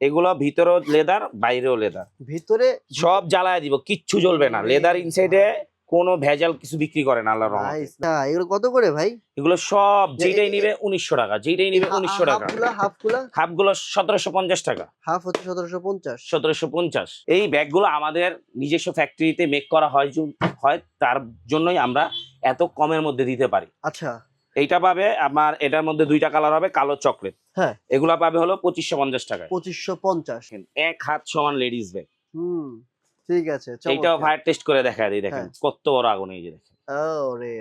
এগুলো ভিতরেও লেদার বাইরেও লেদার ভিতরে সব জ্বালায় দিব কিচ্ছু জ্বলবে না। লেদার ইনসাইডে কোনো ভেজাল কিছু বিক্রি করে না আল্লাহর রহমতে। এগুলো কত করে ভাই? এগুলো সব যেটাই নিবে উনিশশো টাকা যেটাই নিবে উনিশশো টাকা। হাফগুলা হাফগুলা? হাফগুলো সতেরোশো পঞ্চাশ টাকা। হাফ হচ্ছে সতেরোশো পঞ্চাশ। সতেরোশো পঞ্চাশ। এই ব্যাগগুলো আমাদের নিজস্ব ফ্যাক্টরিতে মেক করা হয় হয় তার জন্যই আমরা এত কমের মধ্যে দিতে পারি। আচ্ছা। এইটা পাবে আমার এটার মধ্যে দুইটা কালার হবে কালো চকলেট হ্যাঁ। এগুলা পাবে হলো পঁচিশশো পঞ্চাশ টাকা। পঁচিশশো পঞ্চাশ। এক হাত সমান লেডিস ব্যাগ হুম ঠিক আছে এইটাও ফায়ার টেস্ট করে দেখা দিই দেখেন হ্যাঁ। কত বড় আগুন এই যে দেখেন।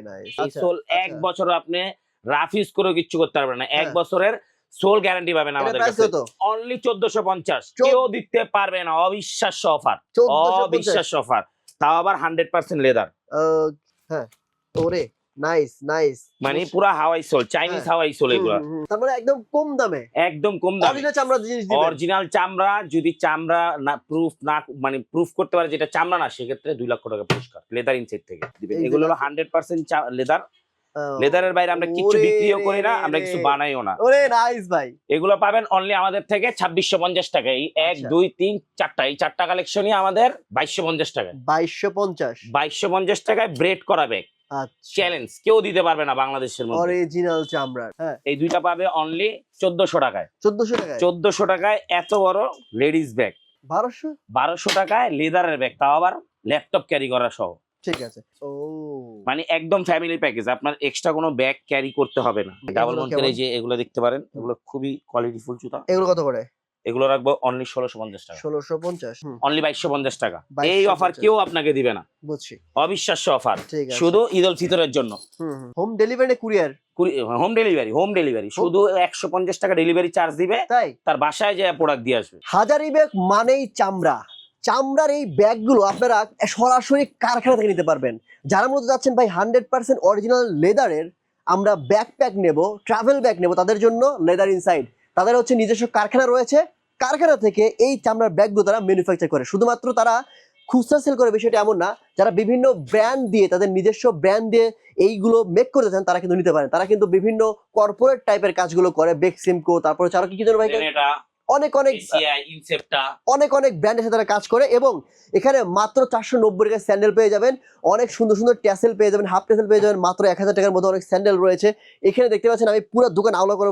নাইস সোল এক বছর আপনি রাফ ইউজ করেও কিচ্ছু করতে পারবেন না। এক হ্যাঁ। বছরের সোল গ্যারান্টি পাবেন আমাদের কাছে। অনলি কেউ দিতে পারবে না অবিশ্বাস্য অফার অবিশ্বাস্য অফার তাও আবার হান্ড্রেড পার্সেন্ট লেদার হ্যাঁ ওরে। নাইস নাইস মানে পুরা হাওয়াই সোল চাইনিজ হ্যাঁ। হাওয়াই সোল এগুলো। তার মানে একদম কম দামে। একদম কম দামে। অরিজিনাল চামড়া জিনিস দিবেন। অরিজিনাল চামড়া যদি চামড়া না প্রুফ না মানে প্রুফ করতে পারে যেটা চামড়া না সেক্ষেত্রে দুই লক্ষ টাকা পুরস্কার লেদার ইনসাইড থেকে দিবে এগুলো হলো। হান্ড্রেড পার্সেন্ট লেদার লেদারের বাইরে আমরা কিছু বিক্রিও করি না আমরা কিছু বানাইও না। ওরে নাইস ভাই। এগুলো পাবেন অনলি আমাদের থেকে ছাব্বিশশো পঞ্চাশ টাকা। এই এক আচ্ছা। দুই তিন চারটা এই চারটা কালেকশনই আমাদের বাইশশো পঞ্চাশ টাকায়। বাইশশো পঞ্চাশ। বাইশশো পঞ্চাশ টাকায় ব্রেড করা ব্যাগ চ্যালেঞ্জ কেউ দিতে পারবে না বাংলাদেশের মধ্যে। অরিজিনাল চামড়ার হ্যাঁ। এই দুইটা পাবে অনলি চোদ্দশো টাকায়। চোদ্দশো টাকায়? চোদ্দশো টাকায় এত বড় লেডিস ব্যাগ বারোশো? বারোশো টাকায় লেদারের ব্যাগ তাও আবার ল্যাপটপ ক্যারি করা সহ। ঠিক আছে। ও। মানে একদম ফ্যামিলি প্যাকেজ আপনার এক্সট্রা কোনো ব্যাগ ক্যারি করতে হবে না। ডাবল কেমন? যে এগুলো দেখতে পারেন এগুলো খুবই কোয়ালিটি ফুল জুতা। এগুলো কত করে? এগুলো রাখব অনলি ষোলোশো পঞ্চাশ টাকা। ষোলোশো পঞ্চাশ। অনলি বাইশশো পঞ্চাশ টাকা। এই অফার কেউ আপনাকে দিবে না। বুঝছি। অবিশ্বাস্য অফার শুধু ঈদ উল ফিতরের জন্য। Home delivery courier home delivery home delivery শুধু একশো পঞ্চাশ টাকা ডেলিভারি চার্জ দিবে তাই? তার বাসায় যে প্রোডাক্ট দিয়ে আসবে। হাজারি ব্যাগ মানেই চামড়া। চামড়ার এই ব্যাগগুলো আপনারা সরাসরি কারখানা থেকে নিতে পারবেন। যারা মূলত যাচ্ছেন ভাই হান্ড্রেড পার্সেন্ট অরিজিনাল লেদারের আমরা ব্যাকপ্যাক নেব ট্রাভেল ব্যাগ নেব তাদের জন্য লেদার ইনসাইড তাদের হচ্ছে নিজস্ব কারখানা রয়েছে। কারখানা থেকে এই চামড়ার ব্যাগগুলো তারা ম্যানুফ্যাকচার করে। শুধুমাত্র তারা খুচরা সেল করে বিষয়টা এমন না, যারা বিভিন্ন ব্র্যান্ড দিয়ে, তাদের নিজস্ব ব্র্যান্ড দিয়ে এইগুলো মেক করতে চান তারা কিন্তু নিতে পারেন। তারা কিন্তু বিভিন্ন কর্পোরেট টাইপের কাজগুলো করে বেক্সিমকো তারপরে আরও কি কি ভাই? অনেক অনেক অনেক অনেক ব্র্যান্ডের সাথে তারা কাজ করে এবং এখানে মাত্র চারশো নব্বই টাকার স্যান্ডেল পেয়ে যাবেন। অনেক সুন্দর সুন্দর ট্যাসেল পেয়ে যাবেন হাফ ট্যাসেল পেয়ে যাবেন মাত্র এক হাজার টাকার মধ্যে অনেক স্যান্ডেল রয়েছে। এখানে দেখতে পাচ্ছেন আমি পুরো দোকান আওলা করে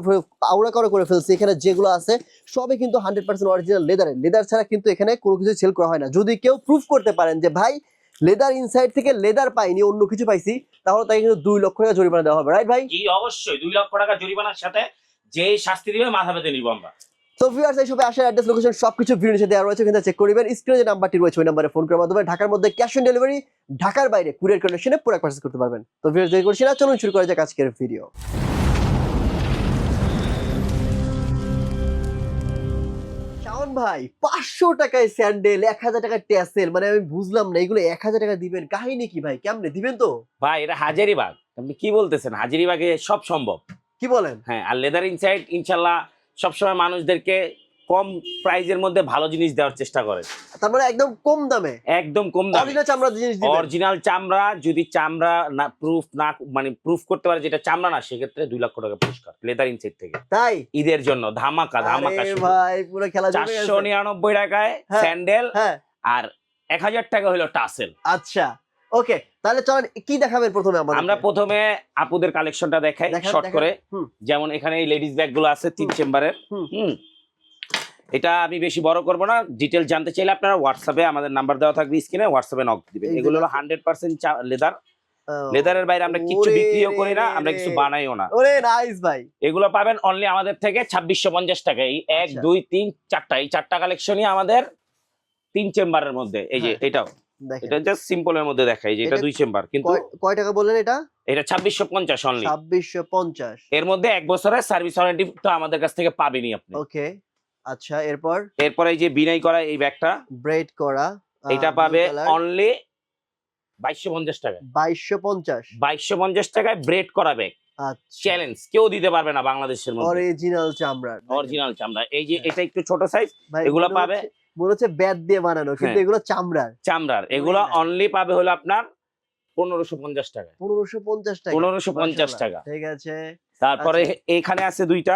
আওড়া করে করে ফেলছি। এখানে যেগুলো আছে সবই কিন্তু হান্ড্রেড পার্সেন্ট অরিজিনাল লেদারের লেদার ছাড়া কিন্তু এখানে কোনো কিছু সেল করা হয় না। যদি কেউ প্রুফ করতে পারেন যে ভাই লেদার ইনসাইড থেকে লেদার পাইনি অন্য কিছু পাইছি তাহলে তাকে কিন্তু দুই লক্ষ টাকা জরিমানা দেওয়া হবে। রাইট ভাই? জি অবশ্যই। দুই লক্ষ টাকা জরিমানার সাথে যে শাস্তি দিবে মাথা পেতে নিব আমরা। তো ভিউয়ার্স এই সবে আসার অ্যাড্রেস লোকেশন সবকিছু ভিডিও নিচে দেওয়া রয়েছে কিন্তু চেক করবেন স্ক্রিনে যে নাম্বারটি রয়েছে ওই নাম্বারে ফোন করার মাধ্যমে ঢাকার মধ্যে ক্যাশ অন ডেলিভারি ঢাকার বাইরে কুরিয়ার কন্ডিশনে পুরো পারচেজ করতে পারবেন। তো ভিউয়ার্স দেরি করছি না চলুন শুরু করা যাক আজকের ভিডিও শাওন ভাই পাঁচশো টাকায় স্যান্ডেল এক হাজার টাকায় ট্যাসেল মানে আমি বুঝলাম না এগুলো এক হাজার টাকা দিবেন। কাহিনী কি ভাই? কেমনে? দিবেন তো? ভাই এটা হাজারিবাগ। আপনি কি বলতেছেন? হাজারিবাগে সব সম্ভব। কি বলেন? হ্যাঁ আর লেদার ইনসাইড ইনশাল্লাহ সবসময় মানুষদেরকে কম প্রাইজের মধ্যে ভালো জিনিস দেওয়ার চেষ্টা করে। তার মানে একদম কম দামে? একদম কম দামে। অরিজিনাল চামড়া জিনিস দিবেন। অরিজিনাল চামড়া যদি চামড়া না প্রুফ না মানে প্রুফ করতে পারে যেটা চামড়া না সেক্ষেত্রে দুই লক্ষ টাকা পুরস্কার লেদার ইনসাইড থেকে। তাই? ঈদের জন্য ধামাকা ধামাকা ভাই পুরো খেলা জমে গেছে। চারশো নিরানব্বই টাকায়। স্যান্ডেল হ্যাঁ। আর এক হাজার টাকা হলো টাসেল আচ্ছা ওকে তাহলে চলেন কি দেখাবেন প্রথমে আমরা প্রথমে আপুদের কালেকশনটা দেখাই শর্ট করে। যেমন এখানে এই লেডিস ব্যাগগুলো আছে তিন। চেম্বারের। হুম। এটা আমি বেশি বড় করব না ডিটেল জানতে চাইলে আপনারা হোয়াটসঅ্যাপে আমাদের নাম্বার দেওয়া থাকবে স্ক্রিনে হোয়াটসঅ্যাপে নক দিবেন। এগুলো হলো। হান্ড্রেড পার্সেন্ট লেদার লেদারের বাইরে আমরা কিছু বিক্রিও করি না আমরা কিছু বানাইও না। ওরে নাইস ভাই। এগুলো পাবেন অনলি আমাদের থেকে ছাব্বিশশো পঞ্চাশ টাকা। এই এক আচ্ছা। দুই তিন চারটা এই চারটা কালেকশনই আমাদের তিন চেম্বারের মধ্যে। এই যে হ্যাঁ। এটাও। এটা জাস্ট সিম্পলের মধ্যে দেখাই যে এটা দুই চেম্বার কিন্তু কয়- টাকা বললেন এটা? এটা ছাব্বিশশো পঞ্চাশ অনলি ছাব্বিশশো পঞ্চাশ। এর মধ্যে এক বছরের সার্ভিস ওয়ারেন্টি তো আমাদের কাছ থেকে পাবেনই আপনি। ওকে আচ্ছা এরপর? এরপরে এই যে বিনাই করা এই ব্যাগটা ব্রেড করা এটা পাবে অনলি বাইশশো পঞ্চাশ টাকা বাইশশো পঞ্চাশ। বাইশশো পঞ্চাশ টাকায় ব্রেড করা ব্যাগ চ্যালেঞ্জ কেউ দিতে পারবে না বাংলাদেশের মধ্যে। অরিজিনাল চামড়ার। অরিজিনাল চামড়া। এই যে হ্যাঁ। এটা একটু ছোট সাইজ এগুলো পাবে? মনে হচ্ছে ব্যাট দিয়ে বানানো কিন্তু হ্যাঁ। এগুলো চামড়ার। চামড়ার। এগুলো অনলি পাবে হলো আপনার পনেরোশো পঞ্চাশ টাকা। পনেরোশো পঞ্চাশ টাকা। পনেরোশো পঞ্চাশ টাকা। ঠিক আছে। তারপরে আচ্ছা। এখানে আছে দুইটা।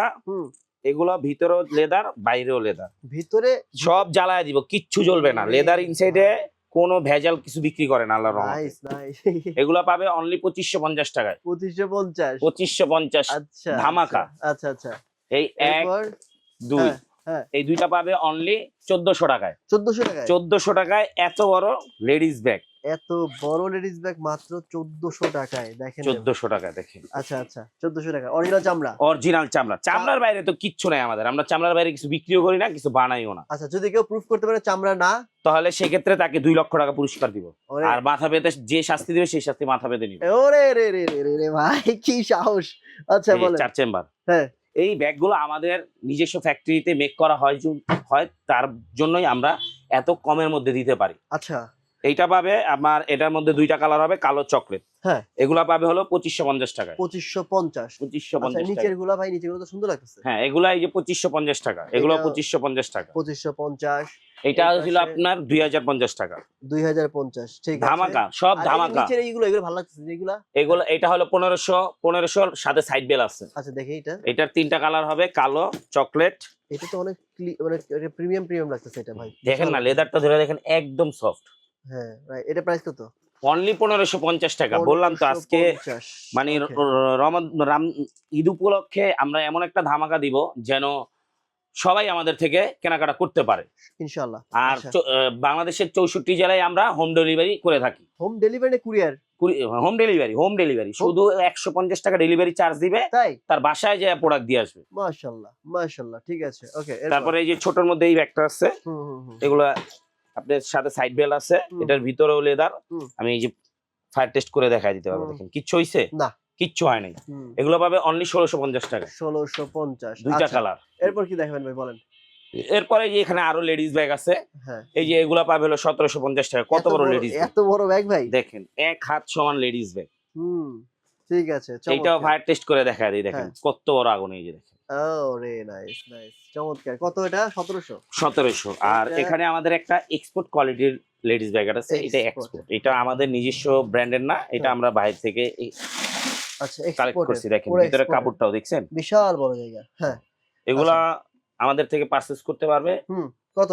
এগুলো ভিতরেও লেদার বাইরেও লেদার। ভিতরে সব জ্বালায় দিব কিচ্ছু জ্বলবে না। লেদার ইনসাইডে কোনো ভেজাল কিছু বিক্রি করে না আল্লাহ রহমতে। এগুলো পাবে অনলি পঁচিশশো পঞ্চাশ টাকায়। পঁচিশশো পঞ্চাশ। পঁচিশশো পঞ্চাশ আচ্ছা ধামাকা। আচ্ছা আচ্ছা। এই এক দুই। হ্যাঁ। এই দুইটা পাবে অনলি চোদ্দশো টাকায়। চোদ্দশো টাকায়? চোদ্দশো টাকায় এত বড় লেডিস ব্যাগ এত বড় লেডিস ব্যাগ মাত্র চোদ্দশো টাকায় দেখেন। চোদ্দশো টাকায় দেখেন। আচ্ছা আচ্ছা চোদ্দশো টাকা। অরিজিনাল চামড়া? অরিজিনাল চামড়া। চামড়ার বাইরে তো কিচ্ছু নাই আমাদের। আমরা চামড়ার বাইরে কিছু বিক্রিও করি না কিছু বানাইও না। আচ্ছা যদি কেউ প্রুফ করতে পারে চামড়া না? তাহলে সেক্ষেত্রে তাকে দুই লক্ষ টাকা পুরস্কার দিব। আর মাথা পেতে যে শাস্তি দিবে সেই শাস্তি মাথা পেতে নিবে। ওরে রে রে রে রে ভাই কি সাহস। আচ্ছা বলেন। চার চেম্বার। হ্যাঁ। এই ব্যাগগুলো আমাদের নিজস্ব ফ্যাক্টরিতে মেক করা হয় হয় তার জন্যই আমরা এত কমের মধ্যে দিতে পারি। আচ্ছা। এইটা পাবে আমার এটার মধ্যে দুইটা কালার হবে কালো চকলেট হ্যাঁ। এগুলা পাবে হলো পঁচিশশো পঞ্চাশ টাকা পঁচিশশো পঞ্চাশ। পঁচিশশো আচ্ছা পঞ্চাশ টাকা নিচেরগুলা ভাই নিচেরগুলো তো সুন্দর লাগতেছে। হ্যাঁ এগুলা এই যে পঁচিশশো পঞ্চাশ টাকা এগুলো পঁচিশশো পঞ্চাশ টাকা। পঁচিশশো পঞ্চাশ। এটা ছিল আপনার দুই হাজার পঞ্চাশ টাকা। দুই হাজার পঞ্চাশ ঠিক ধামাকা সব ধামাকা। এইগুলো এগুলো ভালো যেগুলা এগুলো? এটা হলো পনেরোশো পনেরোশোর সাথে সাইড বেল আছে। আচ্ছা দেখি এটা এটার তিনটা কালার হবে কালো চকলেট এটা তো অনেক মানে প্রিমিয়াম প্রিমিয়াম লাগতেছে এটা ভাই। দেখেন না লেদারটা ধরে দেখেন একদম সফট হ্যাঁ এটা প্রাইস কত? অনলি পনেরোশো পঞ্চাশ টাকা। বললাম তো আজকে মানে রাম ঈদ উপলক্ষে আমরা এমন একটা ধামাকা দিব যেন সবাই আমাদের থেকে কেনাকাটা করতে পারে। আর আচ্ছা। বাংলাদেশের চৌষট্টি জেলায় আমরা হোম ডেলিভারি করে থাকি। Home delivery courier home delivery home delivery শুধু একশো পঞ্চাশ টাকা ডেলিভারি চার্জ দিবে তাই? তার বাসায় যে প্রোডাক্ট দিয়ে আসবে। মাশাআল্লাহ মাশাআল্লাহ ঠিক আছে ওকে তারপরে এই যে ছোটর মধ্যে এই ব্যাগটা আছে এগুলা আপনার সাথে সাইড বেল আছে এটার ভিতরেও লেদার আমি এই যে ফায়ার টেস্ট করে দেখাই দিতে পারব দেখেন। কিচ্ছু হইছে? না। কিচ্ছু হয় নাই। এগুলো পাবে অনলি ষোলোশো পঞ্চাশ টাকা। ষোলোশো পঞ্চাশ। দুইটা আচ্ছা, কালার এরপর কি দেখাবেন ভাই বলেন। এরপরে যে এখানে আরও লেডিস ব্যাগ আছে হ্যাঁ। এই যে এগুলা পাবে হলো সতেরোশো পঞ্চাশ টাকা। কত বড় লেডিস এত বড় ব্যাগ ভাই? দেখেন এক হাত সমান লেডিস ব্যাগ হুম। ঠিক আছে এইটাও ফায়ার টেস্ট করে দেখা দিই দেখেন। হ্যাঁ। কত বড় আগুন এই যে দেখেন। ও নাইস নাইস চমৎকার। কত এটা? সতেরোশো? সতেরোশো। আর এখানে আমাদের একটা এক্সপোর্ট কোয়ালিটির লেডিস ব্যাগ আছে এটা এক্সপোর্ট এটা আমাদের নিজস্ব ব্র্যান্ডের না এটা হ্যাঁ। আমরা বাইরে থেকে আচ্ছা কালেক্ট করছি দেখেন ভিতরে কাপড়টাও দেখছেন? বিশাল বড় জায়গা হ্যাঁ। এগুলা আমাদের থেকে পারচেস করতে পারবে। কত?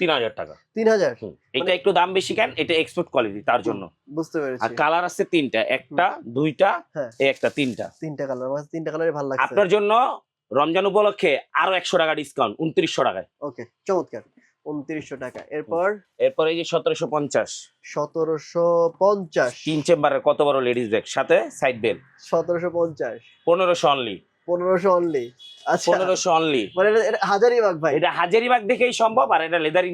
তিন হাজার টাকা। তিন হাজার? হুম। এটা একটু দাম বেশি কেন? এটা এক্সপোর্ট কোয়ালিটি তার জন্য। বুঝতে পেরেছি। আর কালার আছে তিনটা একটা দুইটা হ্যাঁ। এই একটা তিনটা। তিনটা কালার তিনটা কালারই ভালো লাগছে। আপনার জন্য রমজান উপলক্ষে আরও একশো টাকা ডিসকাউন্ট উনত্রিশশো টাকায়। ওকে চমৎকার। উনত্রিশশো টাকা। এরপর? এরপর এই যে সতেরোশো পঞ্চাশ। সতেরোশো পঞ্চাশ। তিন চেম্বারের কত বড় লেডিস ব্যাগ সাথে সাইড বেল সতেরোশো পঞ্চাশ। পনেরোশো অনলি পনেরোশো অনলি আচ্ছা। পনেরোশো অনলি মানে এটা- হাজারিবাগ ভাই। এটা হাজারিবাগ দেখেই সম্ভব আর এটা লেদার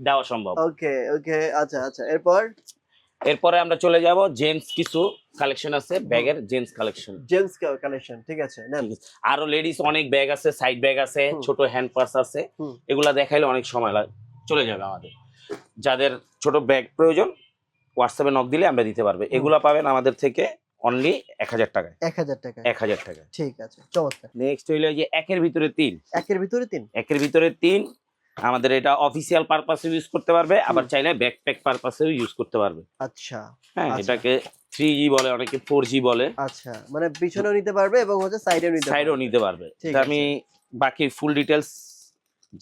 দেওয়া সম্ভব। ওকে ওকে আচ্ছা আচ্ছা। এরপর? এরপরে আমরা চলে যাব জেন্টস কিছু কালেকশন আছে ব্যাগের জেন্টস কালেকশন জেন্টস কালেকশন ঠিক আছে আরও লেডিস অনেক ব্যাগ আছে সাইড ব্যাগ আছে ছোট হ্যান্ড পার্স আছে এগুলা দেখাইলে অনেক সময় লাগে। চলে যাবে আমাদের। যাদের ছোট ব্যাগ প্রয়োজন হোয়াটসঅ্যাপে নক দিলে আমরা দিতে পারব। এগুলা পাবেন আমাদের থেকে অনলি এক হাজার টাকায়। এক হাজার টাকা এক হাজার টাকা ঠিক আছে চমৎকার। নেক্সট হইল যে একের ভিতরে তিন। একের ভিতরে তিন? একের ভিতরে তিন আমাদের এটা অফিসিয়াল পারপাসে ইউজ করতে পারবে আবার চাইলে ব্যাকপ্যাক পারপাসেও ইউজ করতে পারবে। আচ্ছা হ্যাঁ আচ্ছা। এটাকে থ্রি জি বলে অনেকে ফোর জি বলে। আচ্ছা মানে পিছনেও নিতে পারবে এবং হচ্ছে সাইডেও নিতে সাইডও নিতে পারবে। আমি বাকি ফুল ডিটেলস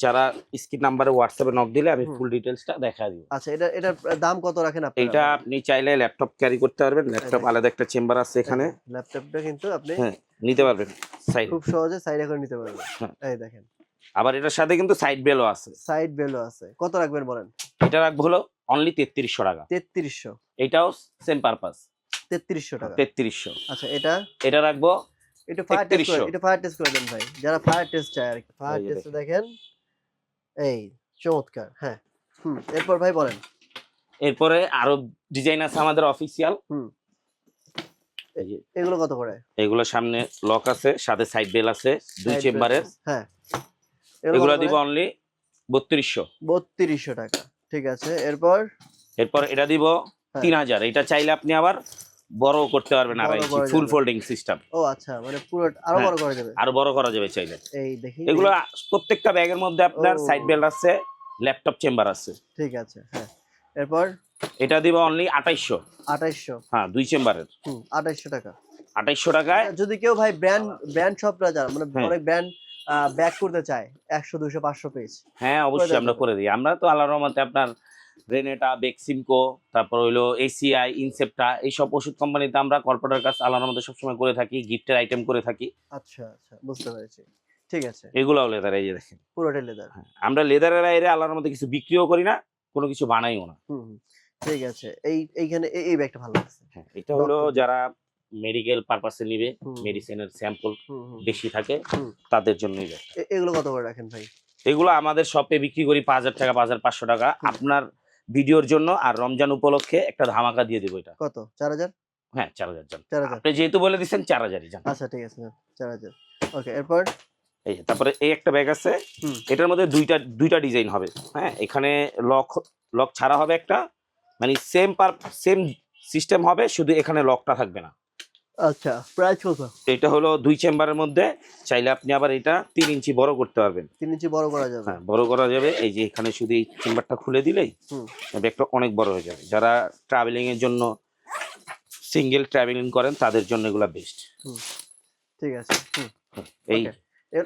যারা স্ক্রিন নাম্বারে হোয়াটসঅ্যাপে নক দিলে আমি। ফুল ডিটেলসটা দেখা দিব। আচ্ছা এটা এটার দাম কত রাখেন আপনি এটা আপনি চাইলে ল্যাপটপ ক্যারি করতে পারবেন ল্যাপটপ হ্যাঁ। আলাদা একটা চেম্বার আছে এখানে। ল্যাপটপটা কিন্তু আপনি হ্যাঁ নিতে পারবেন সাইড খুব সহজে সাইডে করে নিতে পারবেন। হ্যাঁ। এই দেখেন। আবার এটার সাথে কিন্তু সাইড বেলও আছে। সাইড বেলও আছে। কত রাখবেন বলেন? এটা রাখব হলো অনলি তেত্রিশশো টাকা। তেত্রিশশো। এটাও সেম পারপাস তেত্রিশশো টাকা। তেত্রিশশো। আচ্ছা এটা? এটা রাখব একটু ফায়ার টেস্ট করে 3100 একটু ফায়ার টেস্ট করে দেন ভাই। যারা ফায়ার টেস্ট চায় আর কি। ফায়ার টেস্ট দেখেন। এই চমৎকার। হ্যাঁ। হুম এরপর ভাই বলেন। এরপরে আরও ডিজাইন আছে আমাদের অফিসিয়াল হুম। এগুলো কত করে? এগুলো সামনে লক আছে সাথে সাইড বেল আছে দুই চেম্বারের হ্যাঁ। এগুলো দিব অনলি বত্রিশশো। বত্রিশশো টাকা ঠিক আছে? এরপর? এরপর এটা দিব হ্যাঁ। তিন হাজার। এটা চাইলে আপনি আবার বড় করতে পারবেন আর ফুল ফোল্ডিং সিস্টেম ও আচ্ছা মানে পুরো আরও হ্যাঁ। বড় করা যাবে? আরও বড় করা যাবে চাইলে। এই দেখি এগুলো প্রত্যেকটা ব্যাগের মধ্যে আপনার সাইড বেল্ট আছে ল্যাপটপ চেম্বার আছে। ঠিক আছে হ্যাঁ। এরপর? এটা দিব অনলি আঠাইশশো। আঠাইশশো। হ্যাঁ দুই চেম্বারের। হুম আঠাইশশো টাকা। আঠাইশশো টাকায় যদি কেউ ভাই ব্র্যান্ড ব্র্যান্ড শপরা যারা মানে হ্যাঁ। অনেক ব্র্যান্ড ব্যাক করতে চায়। একশো দুশো পাঁচশো পেজ হ্যাঁ অবশ্যই আমরা করে দিই। আমরা তো আল্লাহর রহমতে আপনার রেনেটা বেক্সিমকো তারপর হইল এসিআই ইনসেপ্টা এইসব ওষুধ কোম্পানিতে আমরা কর্পোরেটের কাছে আল্লাহর রহমতে সবসময় করে থাকি গিফটের আইটেম করে থাকি। আচ্ছা আচ্ছা বুঝতে পেরেছি। ঠিক আছে। এগুলো লেদার এই যে দেখেন। পুরোটাই লেদার হ্যাঁ, আমরা লেদারের বাইরে আল্লাহর মধ্যে কিছু বিক্রিও করি না কোনো কিছু বানাইও না। ঠিক আছে। এই এইখানে এই- এই ব্যাগটা ভালো লাগছে। হ্যাঁ এটা হলো যারা মেডিকেল পারপাসে নিবে মেডিসিনের স্যাম্পল। বেশি থাকে তাদের জন্যই এগুলো কত করে রাখেন ভাই? এগুলো আমাদের শপে বিক্রি করি পাঁচ হাজার টাকা পাঁচ হাজার পাঁচশো টাকা। আপনার ভিডিওর জন্য আর রমজান উপলক্ষে একটা ধামাকা দিয়ে দেবো এটা। কত? চার হাজার? হ্যাঁ চার হাজার জান। আপনি যেহেতু বলে দিচ্ছেন চার হাজারই জান। আচ্ছা ঠিক আছে চার হাজার। ওকে এরপর? এই তারপরে এই একটা ব্যাগ আছে। এটার মধ্যে দুইটা দুইটা ডিজাইন হবে। হ্যাঁ এখানে লক লক ছাড়া হবে একটা। মানে সেম পার সেম সিস্টেম হবে শুধু এখানে লকটা থাকবে না। আচ্ছা প্রাইস কত? এটা হলো দুই চেম্বারের মধ্যে চাইলে আপনি আবার এটা তিন ইঞ্চি বড় করতে পারবেন। তিন ইঞ্চি বড় করা যাবে। হ্যাঁ বড় করা যাবে। এই যে এখানে শুধু এই চেম্বারটা খুলে দিলেই। ব্যাগটা অনেক বড় হয়ে যাবে। যারা ট্রাভেলিং এর জন্য সিঙ্গেল ট্রাভেলিং করেন তাদের জন্য এগুলা বেস্ট ঠিক আছে এই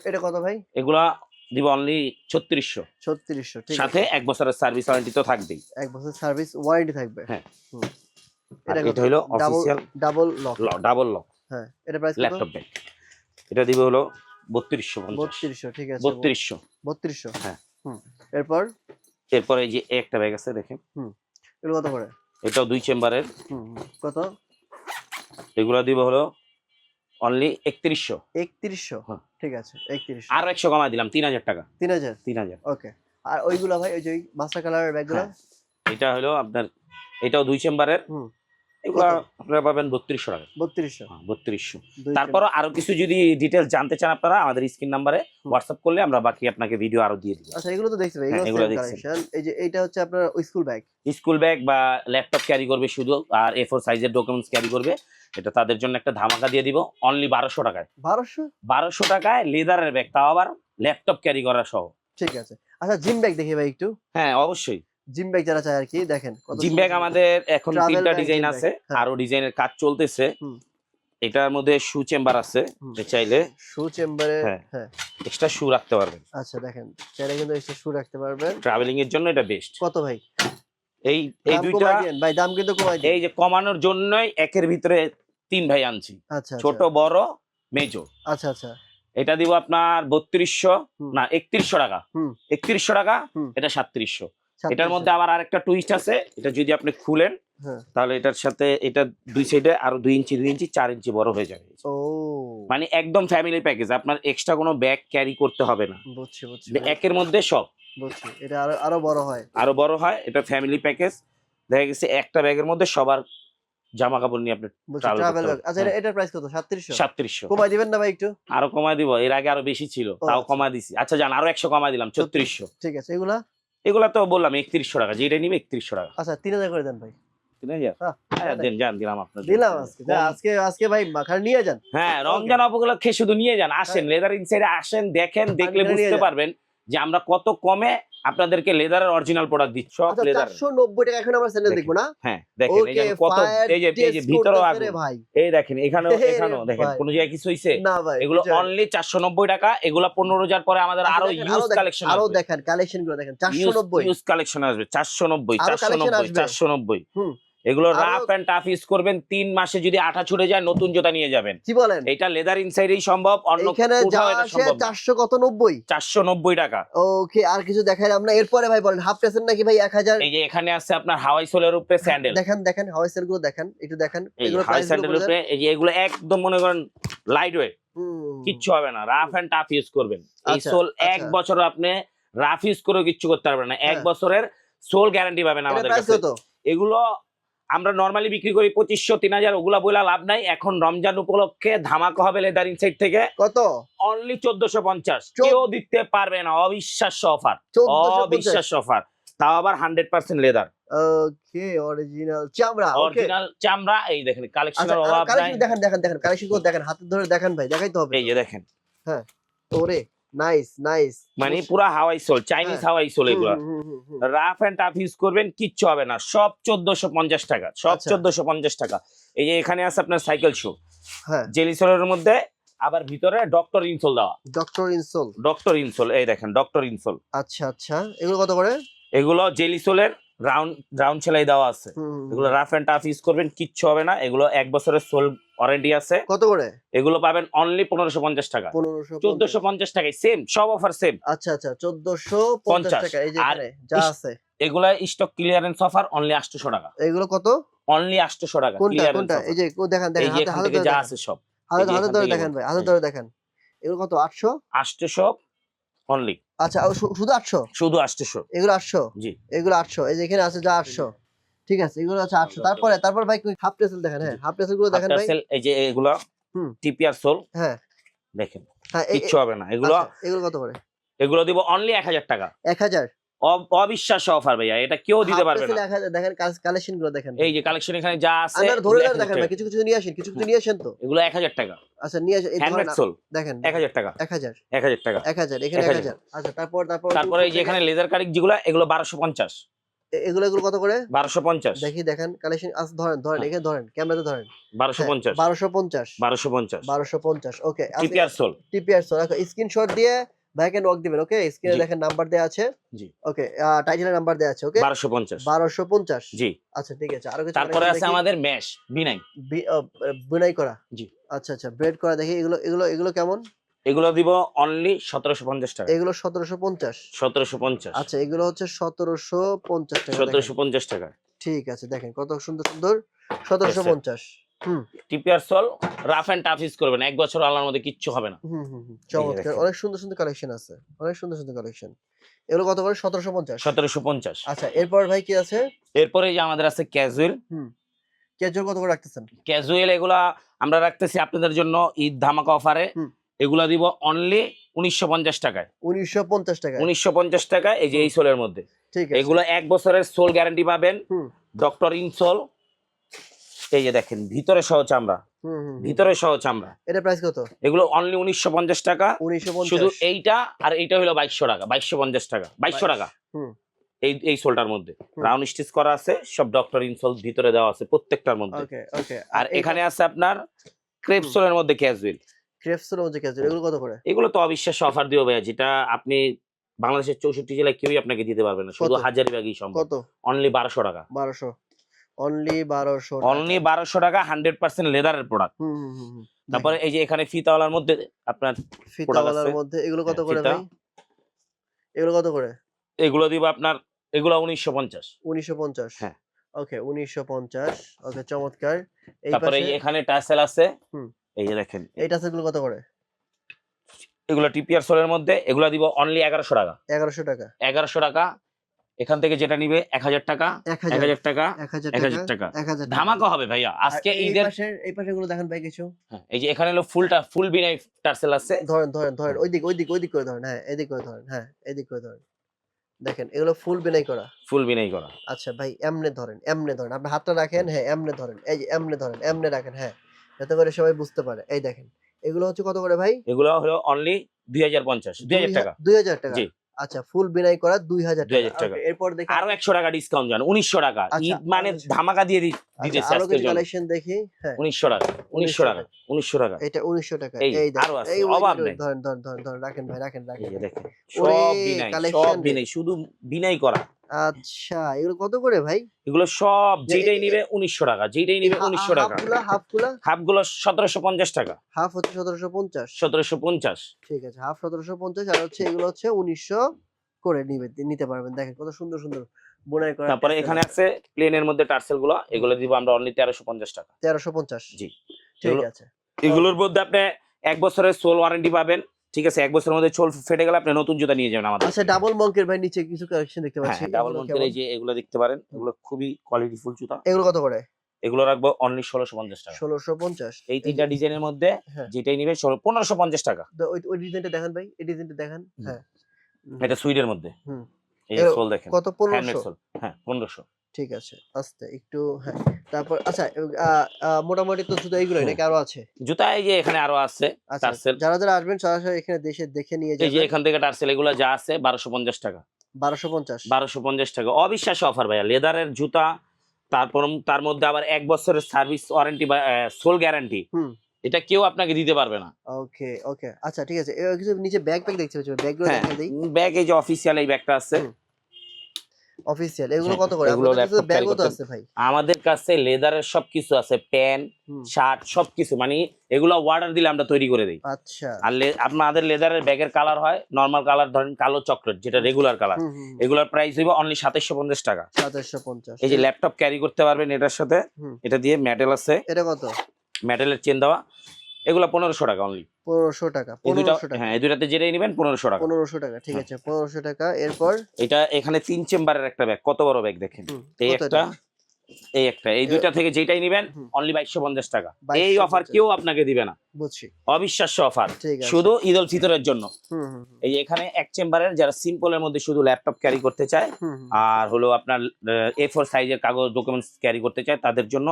এটা কত ভাই? এগুলা দিব অনলি ছত্রিশশো। ছত্রিশশো ঠিক সাথে এক বছরের সার্ভিস ওয়ারেন্টি তো থাকবেই। এক বছর সার্ভিস ওয়ারেন্টি থাকবে। হ্যাঁ। হুম। এটা হলো double official double lock double lock হ্যাঁ এটা প্রাইস ল্যাপটপ ব্যাগ এটা দিবে হলো বত্রিশশো বত্রিশশো ঠিক আছে। বত্রিশশো। বত্রিশশো। হ্যাঁ। হুম এরপর? এরপরে এই যে একটা ব্যাগ আছে দেখেন। এগুলো কত করে? এটাও দুই চেম্বারের। হুম হুম। কত? এগুলো দিব হলো অনলি একত্রিশশো। একত্রিশশো হ্যাঁ। ঠিক আছে একত্রিশশো। আরও একশো কমাই দিলাম তিন হাজার টাকা। তিন হাজার? তিন হাজার। ওকে। আর ওইগুলো ভাই ওই যে মাস্টার কালারের ব্যাগগুলো। এটা হলো আপনার এটাও দুই চেম্বারের। হুম। এগুলো আপনারা পাবেন বত্রিশশো টাকা। বত্রিশশো। হ্যাঁ, বত্রিশশো। তারপরও আরও কিছু যদি ডিটেলস জানতে চান আপনারা আমাদের স্ক্রিন নাম্বারে হোয়াটসঅ্যাপ করলে আমরা বাকি আপনাকে ভিডিও আরও দিয়ে দিব। আচ্ছা এগুলো তো এগুলো এই যে হচ্ছে আপনার স্কুল ব্যাগ স্কুল ব্যাগ বা ল্যাপটপ ক্যারি করবে শুধু আর এ ফোর সাইজের ডকুমেন্টস ক্যারি করবে। এটা তাদের জন্য একটা ধামাকা দিয়ে দিব অনলি বারোশো টাকায়। বারোশো? বারোশো টাকায় লেদারের ব্যাগ তাও আবার ল্যাপটপ ক্যারি করা সহ। ঠিক আছে। আচ্ছা জিম ব্যাগ দেখি ভাই একটু। হ্যাঁ অবশ্যই। জিম ব্যাগ যারা চায় আর কি দেখেন জিম ব্যাগ আমাদের এখন তিনটা ডিজাইন আছে হ্যাঁ। আরও ডিজাইনের কাজ চলতেছে। এটার মধ্যে শু চেম্বার আছে চাইলে শু চেম্বারে হ্যাঁ। হ্যাঁ। এক্সট্রা শু রাখতে পারবেন। আচ্ছা দেখেন চাইলে কিন্তু এক্সট্রা শু রাখতে পারবেন। ট্রাভেলিং এর জন্য এটা বেস্ট কত ভাই? এই এই দুইটা ভাই দাম কিন্তু কমাই এই যে কমানোর জন্যই একের ভিতরে তিন ভাই আনছি। আচ্ছা ছোট বড় মেজো আচ্ছা আচ্ছা। এটা দিব আপনার বত্রিশশো না একত্রিশশো টাকা। একত্রিশশো টাকা এটা সাতত্রিশশো। এটার মধ্যে আবার আরেকটা টুইস্ট আছে এটা যদি আপনি খুলেন হ্যাঁ। তাহলে এটার সাথে এটা দুই সাইডে আরও দুই ইঞ্চি দুই ইঞ্চি চার ইঞ্চি বড় হয়ে যাবে। মানে একদম ফ্যামিলি প্যাকেজ আপনার এক্সট্রা কোনো ব্যাগ ক্যারি করতে হবে না। বুঝছি বুঝছি। একের মধ্যে সব। বুঝছি এটা আরও আরও বড় হয়। আরও বড় হয় এটা ফ্যামিলি প্যাকেজ দেখা গেছে একটা ব্যাগের মধ্যে সবার জামা কাপড় নিয়ে আপনি ট্রাভেল আচ্ছা এটার প্রাইস কত? কমাই দিবেন না ভাই একটু? আরও কমায় দিব এর আগে আরও বেশি ছিল তাও আচ্ছা। কমায় দিছি। আচ্ছা জান আরও একশো কমায় দিলাম ছত্রিশশো। ঠিক আছে এগুলা এগুলা তো বললাম একত্রিশশো টাকা যেটা নিবে একত্রিশশো টাকা। আচ্ছা তিন হাজার করে দেন ভাই? হ্যাঁ, হ্যাঁ, দেন যান দিলাম আপনার আজকে আজকে আজকে ভাই মাখার নিয়ে যান। হ্যাঁ রমজান অপলক্ষে শুধু নিয়ে যান আসেন লেদার ইনসাইডে আসেন দেখেন দেখলে বুঝতে পারবেন যে আমরা কত কমে আপনাদেরকে লেদারের অরিজিনাল প্রোডাক্ট দিচ্ছি সব আচ্ছা লেদার চারশো নব্বই টাকা এখন আমরা স্যান্ডেল দেখব না হ্যাঁ দেখেন এই যে কত এই যে এই যে ভিতরে আগুন এই দেখেন এখানেও এখানে এখানেও দেখেন। কোন জায়গায় কিছু হইছে না ভাই এগুলো। অনলি চারশো নব্বই টাকা এগুলো পনেরো হাজার পরে আমাদের আচ্ছা, আরও ইউজ কালেকশন আরও দেখেন কালেকশনগুলো দেখেন চারশো নব্বই ইউজ কালেকশন আসবে চারশো নব্বই আরও চারশো collection নব্বই আসবে। চারশো নব্বই হুম। এগুলো রাফ অ্যান্ড টাফ ইউজ করবেন। তিন মাসে যদি আঠা ছুটে যায় নতুন জুতা নিয়ে যাবেন। কি বলেন? এটা লেদার ইনসাইডেই সম্ভব অন্য কোথাও এটা সম্ভব না। চারশো কত নব্বই চারশো নব্বই টাকা। ওকে আর কিছু দেখাইলাম না। এরপরে ভাই বলেন হাফ টেসের নাকি ভাই এক হাজার? এই যে এখানে আছে আপনার হাওয়াই সোলের উপরে স্যান্ডেল দেখেন দেখেন হাওয়াই সোলগুলো দেখেন একটু দেখেন। এগুলো হাওয়াই স্যান্ডেলের উপরে এই যে এগুলো একদম মনে করেন লাইট ওয়েট কিচ্ছু হবে না রাফ অ্যান্ড টাফ ইউজ করবেন। এই আচ্ছা, সোল এক আচ্ছা। বছর আপনি রাফ ইউজ করে কিচ্ছু করতে পারবেন না। এক হ্যাঁ। বছরের সোল গ্যারান্টি পাবেন আমাদের কাছে। এগুলো আমরা নর্মালি বিক্রি করি পঁচিশশো তিন হাজার ওগুলা বইলা লাভ নাই। এখন রমজান উপলক্ষে ধামাকা হবে লেদার ইনসাইড থেকে। কত? অনলি চোদ্দশো পঞ্চাশ। কেউ দিতে পারবে না। অবিশ্বাস্য অফার অবিশ্বাস্য অফার তাও আবার hundred percent leather okay original চামড়া অরিজিনাল চামড়া এই দেখেন আচ্ছা কালেকশনের অভাব নাই। দেখেন দেখেন দেখেন কালেকশন দেখেন হাতে ধরে দেখেন ভাই দেখাই তো হবে। এই যে দেখেন। হ্যাঁ ওরে। নাইস নাইস মানে পুরা হাওয়াই সোল চাইনিজ হ্যাঁ। হাওয়াই সোল এগুলো। রাফ অ্যান্ড টাফ ইউজ করবেন কিচ্ছু হবে না। সব চোদ্দশো পঞ্চাশ টাকা সব আচ্ছা। চোদ্দশো পঞ্চাশ টাকা। এই যে এখানে আছে আপনার সাইকেল শু হ্যাঁ। জেলি সোলের মধ্যে আবার ভিতরে ডক্টর ইনসোল দেওয়া। ডক্টর ইনসোল ডক্টর ইনসোল এই দেখেন ডক্টর ইনসোল আচ্ছা আচ্ছা। এগুলো কত করে? এগুলো জেলি সোলের রাউন্ড রাউন্ড সেলাই দেওয়া আছে। এগুলো রাফ এন্ড টাফ ইউজ করবেন কিচ্ছু হবে না। এগুলো এক বছরের সোল ওয়ারেন্টি আছে। কত করে? এগুলো পাবেন অনলি পনেরোশো পঞ্চাশ টাকা। চোদ্দশো পঞ্চাশ টাকায় সেম সব অফার সেম আচ্ছা আচ্ছা চোদ্দশো পঞ্চাশ। টাকা এই যে আর যা আছে। এগুলা স্টক ক্লিয়ারেন্স অফার অনলি আটশোশো টাকা। এগুলো কত? অনলি আটশোশো টাকা কোনটা কোনটা? এই যে দেখান দেখেন হাতে হাতে যা আছে সব। হাতে হাতে ধরে দেখেন ভাই হাতে ধরে দেখেন। এগুলো কত আটশো? আটশোশো অনলি আচ্ছা শুধু আটশো? শুধু আটশোশো এগুলো আটশো? জি। এগুলো আটশো। এই যে এখানে আছে যা আটশো। ঠিক আছে এগুলো আছে আটশো। তারপরে তারপর ভাই হাফ টেসেল দেখেন হ্যাঁ হাফ টেসেলগুলো দেখেন ভাই। এই যে এগুলো হুম। টিপিআর সোল হ্যাঁ। দেখেন হ্যাঁ কিচ্ছু হবে না। এগুলো আচ্ছা, এগুলো কত করে? এগুলো দিব অনলি এক হাজার টাকা। এক হাজার? অ- অবিশ্বাস্য অফার ভাইয়া এটা কেউ দিতে পারবে না। দেখেন কালেকশনগুলো দেখেন। এই যে কালেকশন এখানে যা আছে আপনারা ধরে ধরে দেখেন কিছু কিছু নিয়ে আসেন কিছু কিছু নিয়ে আসেন তো। এগুলো এক হাজার টাকা। আচ্ছা নিয়ে আসেন হ্যান্ডমেড সোল দেখেন। এক হাজার টাকা। এক হাজার। এক হাজার টাকা। এক হাজার এখানে এক এক হাজার। হাজার। আচ্ছা তারপর তারপর তারপরে এই যে এখানে লেজার কারিক যেগুলো এগুলো বারোশো পঞ্চাশ। এ- এগুলো এগুলো কত করে? বারোশো পঞ্চাশ। দেখি দেখেন কালেকশন আচ্ছা ধরেন ধরেন হ্যাঁ। এখানে ধরেন ক্যামেরাতে ধরেন। বারোশো পঞ্চাশ। বারোশো পঞ্চাশ। বারোশো পঞ্চাশ। বারোশো পঞ্চাশ okay TPR sole TPR so screenshot দিয়ে ভাইকে নক দিবেন ওকে স্ক্রিনে দেখেন নাম্বার দেয়া আছে। জি। ওকে টাইটেলের নাম্বার দেয়া আছে ওকে 1250 1250 জি। আচ্ছা ঠিক আছে আর কিছু তারপরে আছে আমাদের মেশ বিনাই বিনাই করা? জি। আচ্ছা আচ্ছা ব্রেড করা দেখি এগুলো এগুলো এগুলো কেমন? এগুলো দিব অনলি 1750 টাকা। এগুলো 1750 1750 আচ্ছা এগুলো হচ্ছে 1750 টাকা 1750 টাকা। ঠিক আছে দেখেন কত সুন্দর সুন্দর। 1750 TPR sole rough and tough use করবেন। এক বছর আল্লাহর মধ্যে কিচ্ছু হবে না। হুম হুম হুম, চমৎকার। অনেক সুন্দর সুন্দর কালেকশন আছে। অনেক সুন্দর সুন্দর কালেকশন এগুলো কত করে? সতেরোশো পঞ্চাশ। সতেরোশো পঞ্চাশ। আচ্ছা এরপর ভাই কি আছে? এরপরে যে আমাদের আছে ক্যাজুয়াল ক্যাজুয়াল কত করে রাখতেছেন? ক্যাজুয়াল এগুলা আমরা রাখতেছি আপনাদের জন্য ঈদ ধামাকা অফারে এগুলা দিব অনলি উনিশশো পঞ্চাশ টাকায়। উনিশশো পঞ্চাশ টাকা উনিশশো পঞ্চাশ টাকায় এই যে এই সোলের মধ্যে। ঠিক আছে। এগুলো এক বছরের সোল গ্যারান্টি পাবেন। হুম। ডক্টর ইনসোল এই যে দেখেন ভিতরে সহ চামড়া। ভিতরে সহ চামড়া। এটা প্রাইস কত? এগুলো অনলি উনিশশো পঞ্চাশ টাকা। শুধু এইটা আর এইটা হলো বাইশশো টাকা বাইশশো পঞ্চাশ টাকা বাইশশো টাকা। এই এই সোলটার মধ্যে। রাউন্ড স্টিচ করা আছে সব ডক্টর ইনসোল ভিতরে দেওয়া আছে প্রত্যেকটার মধ্যে। আর এখানে আছে আপনার ক্রেপ সোলের মধ্যে ক্যাজুয়াল ক্রেপসের মধ্যে ক্যাজুয়াল এগুলো কত করে? এগুলো তো অবিশ্বাস্য অফার দিও ভাইয়া যেটা আপনি বাংলাদেশের চৌষট্টি জেলায় কেউই আপনাকে দিতে পারবে না। শুধু কত? হাজারিবাগই সম্ভব। অনলি বারোশো টাকা। বারোশো। অনলি বারোশো অনলি বারোশো টাকা হান্ড্রেড পার্সেন্ট লেদারের প্রোডাক্ট। তারপরে এই যে এখানে ফিতাওয়ালার মধ্যে আপনার ফিতাওয়ালার মধ্যে এগুলো কত হ্যাঁ, করে। ভাই? এগুলো কত করে? এগুলো দিব আপনার এগুলো উনিশশো পঞ্চাশ। উনিশশো পঞ্চাশ। হ্যাঁ। ওকে উনিশশো পঞ্চাশ। ওকে চমৎকার। এই তারপরে এখানে টাসেল আছে। হুম। এই যে দেখেন। এই টাসেলগুলো কত করে? এগুলো টিপিআর সোলের মধ্যে এগুলো দিব অনলি এগারোশো টাকা। এগারোশো টাকা। এগারোশো টাকা এখান থেকে যেটা নিবে এক হাজার টাকা এক হাজার টাকা এক হাজার টাকা। ধামাকা হবে ভাইয়া। আজকে এই ঈদের এই পাশে গুলো দেখেন ভাই কিছু। হ্যাঁ, এই যে এখানে হলো ফুলটা ফুল বিনাই টার্সেল আছে। ধরেন ধরেন ধরেন ওই দিক ওই দিক ওই দিক করে ধরেন হ্যাঁ এদিক করে ধরেন হ্যাঁ এদিক করে ধরেন। দেখেন এগুলো ফুল বিনাই করা। ফুল বিনাই করা। আচ্ছা ভাই এমনে ধরেন এমনে ধরেন আপনি হাতটা রাখেন হ্যাঁ এমনে ধরেন এই যে এমনে ধরেন এমনে রাখেন হ্যাঁ যাতে করে সবাই বুঝতে পারে। এই দেখেন এগুলো হচ্ছে কত করে ভাই? এগুলো হলো অনলি দুই হাজার পঞ্চাশ দুই হাজার টাকা। দুই হাজার টাকা। জি। আচ্ছা ফুল বিনাই করা দুই হাজার 2000 টাকা। এরপর দেখি আরও একশো টাকা ডিসকাউন্ট জান উনিশশো টাকা। আচ্ছা, মানে ধামাকা দিয়ে আচ্ছা, দিতেছে আজকের জন্য। কালেকশন দেখি? হ্যাঁ। উনিশশো টাকা উনিশশো টাকা উনিশশো টাকা। এটা উনিশশো টাকা। এই, আরও আছে, অভাব নেই। ধরেন ধরেন ধরেন ধরেন রাখেন ভাই রাখেন রাখেন। দেখেন সব বিনাই সব বিনাই শুধু বিনাই করা। আচ্ছা এগুলো কত করে ভাই? এগুলো সব যেটাই নিবে উনিশশো টাকা যেটাই নিবে উনিশশো টাকা। হাফগুলা হাফগুলা? হাফগুলো সতেরোশো পঞ্চাশ টাকা। হাফ হচ্ছে সতেরোশো পঞ্চাশ। সতেরোশো পঞ্চাশ। ঠিক আছে হাফ সতেরোশো পঞ্চাশ আর হচ্ছে এগুলো হচ্ছে উনিশশো করে নিবে নিতে পারবেন। দেখেন কত সুন্দর সুন্দর বোনাই করা তারপরে এখানে আছে প্লেনের মধ্যে টার্সেলগুলো এগুলো দিব আমরা অনলি তেরোশো পঞ্চাশ টাকা। তেরোশো পঞ্চাশ। জি। ঠিক আছে। এগুলোর মধ্যে আপনি এক বছরের সোল ওয়ারেন্টি পাবেন। ঠিক আছে এক বছরের মধ্যে চোল ফেটে গেলে আপনি নতুন জুতা নিয়ে যাবেন আমাদের আচ্ছা ডাবল মঙ্কের ভাই নিচে কিছু কালেকশন দেখতে পাচ্ছি। হ্যাঁ ডাবল কেমন? এই যে এগুলো দেখতে পারেন এগুলো খুবই কোয়ালিটি ফুল জুতা। এগুলো কত করে? এগুলো রাখব অনলি ষোলোশো পঞ্চাশ টাকা। ষোলোশো পঞ্চাশ। এই তিনটা ডিজাইনের মধ্যে হ্যাঁ। যেটাই নিবে ষোলো পনেরোশো পঞ্চাশ টাকা। ওই ওই ডিজাইনটা দেখান ভাই এই ডিজাইনটা দেখান। হ্যাঁ। এটা সুইডের মধ্যে। হুম। এই সোল দেখেন। কত? পনেরোশো। হ্যাঁ পনেরোশো। ঠিক আছে আস্তে একটু হ্যাঁ তারপর আচ্ছা মোটামুটি তো শুধু এইগুলোই নাকি আরও আছে? জুতা এই যে এখানে আরও আছে আচ্ছা টার্সেল যারা যারা আসবেন সরাসরি এখানে দেশে দেখে নিয়ে যাবেন এই যে এখান থেকে টার্সেল এগুলো যা আছে বারোশো পঞ্চাশ টাকা। বারোশো পঞ্চাশ। বারোশো পঞ্চাশ টাকা। অবিশ্বাস্য অফার ভাইয়া। লেদারের জুতা তারপর তার মধ্যে আবার এক বছরের সার্ভিস ওয়ারেন্টি বা সোল গ্যারান্টি হুম। এটা কেউ আপনাকে দিতে পারবে না। ওকে ওকে আচ্ছা ঠিক আছে। কিছু নিচে ব্যাগ প্যাক দেখতে পাচ্ছি ব্যাগগুলো হ্যাঁ দেখা দেই। ব্যাগ এই যে অফিসিয়াল এই ব্যাগটা আছে। অফিসিয়াল এগুলো হ্যাঁ, কত করে? এগুলো ব্যাগও তো আছে ভাই। আমাদের কাছে লেদারের সবকিছু আছে প্যান্ট শার্ট সবকিছু। মানে এগুলো অর্ডার দিলে আমরা তৈরি করে দিই। আচ্ছা। আর আপনাদের লেদারের ব্যাগের কালার হয় নর্মাল কালার ধরেন কালো চকলেট যেটা রেগুলার কালার হুম, হুম, এগুলোর প্রাইস হইব অনলি সাতাশশো পঞ্চাশ টাকা। সাতাশশো পঞ্চাশ। এই যে ল্যাপটপ ক্যারি করতে পারবেন এটার সাথে এটা দিয়ে মেটেল আছে। এটা কত? মেটেলের চেন দেওয়া। এগুলো পনেরোশো টাকা অনলি পনেরোশো টাকা পনেরোশো টাকা। হ্যাঁ এই দুইটাতে যেটাই নেবেন পনেরোশো টাকা। পনেরোশো টাকা ঠিক হ্যাঁ। আছে পনেরোশো টাকা। এরপর এটা এখানে তিন চেম্বারের একটা ব্যাগ কত বড় ব্যাগ দেখেন? এই একটা এই একটা এই দুইটা থেকে যেটাই নেবেন অনলি বাইশশো পঞ্চাশ টাকা। এই অফার কেউ আপনাকে দিবে না। বুঝছি। অবিশ্বাস্য অফার শুধু ঈদ উল ফিতরের জন্য। এই এখানে এক চেম্বারের যারা সিম্পলের মধ্যে শুধু ল্যাপটপ ক্যারি করতে চায় আর হলো আপনার এ ফোর সাইজের কাগজ ডকুমেন্টস ক্যারি করতে চায় তাদের জন্য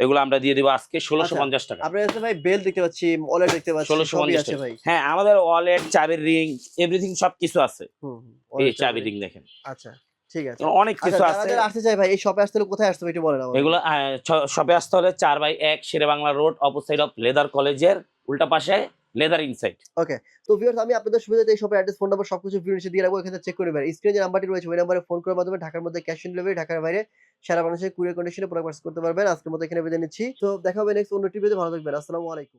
এগুলো আমরা দিয়ে দিব আজকে ষোলোশো আচ্ছা, পঞ্চাশ টাকা। আপনার ভাই বেল দেখতে পাচ্ছি ওয়ালেট দেখতে পাচ্ছি ষোলোশো পঞ্চাশ আছে ভাই। হ্যাঁ আমাদের ওয়ালেট চাবির রিং এভরিথিং সবকিছু আছে। এই wallet, চাবি রিং দেখেন। আচ্ছা ঠিক আছে। অনেক আচ্ছা কিছু আছে। আসতে চাই ভাই এই শপে আসতে হলে কোথায় আসতে হবে একটু বলেন। এগুলো শপে আসতে হলে চার বাই এক Shere Bangla road opposite of leather কলেজের উল্টা পাশে লেদার ইনসাইড ওকে তো ভিউয়ার্স আমি আপনাদের সুবিধাতে এই শপের অ্যাড্রেস ফোন নাম্বার সবকিছু ভিডিও নিচে দিয়ে রাখব, এখানে চেক করে নেবেন। স্ক্রিনে যে নাম্বারটি রয়েছে, ওই নাম্বারে ফোন করার মাধ্যমে ঢাকার মধ্যে ক্যাশ অন ডেলিভারি ঢাকার বাইরে সারা বাংলাদেশে কুরিয়ার কন্ডিশনে প্রোডাক্ট করতে পারবেন। আজকের মতো এখানে বেঁধে নিচ্ছি। তো দেখা হবে নেক্সট অন্য টিভিতে ভালো থাকবেন। আসসালামু আলাইকুম।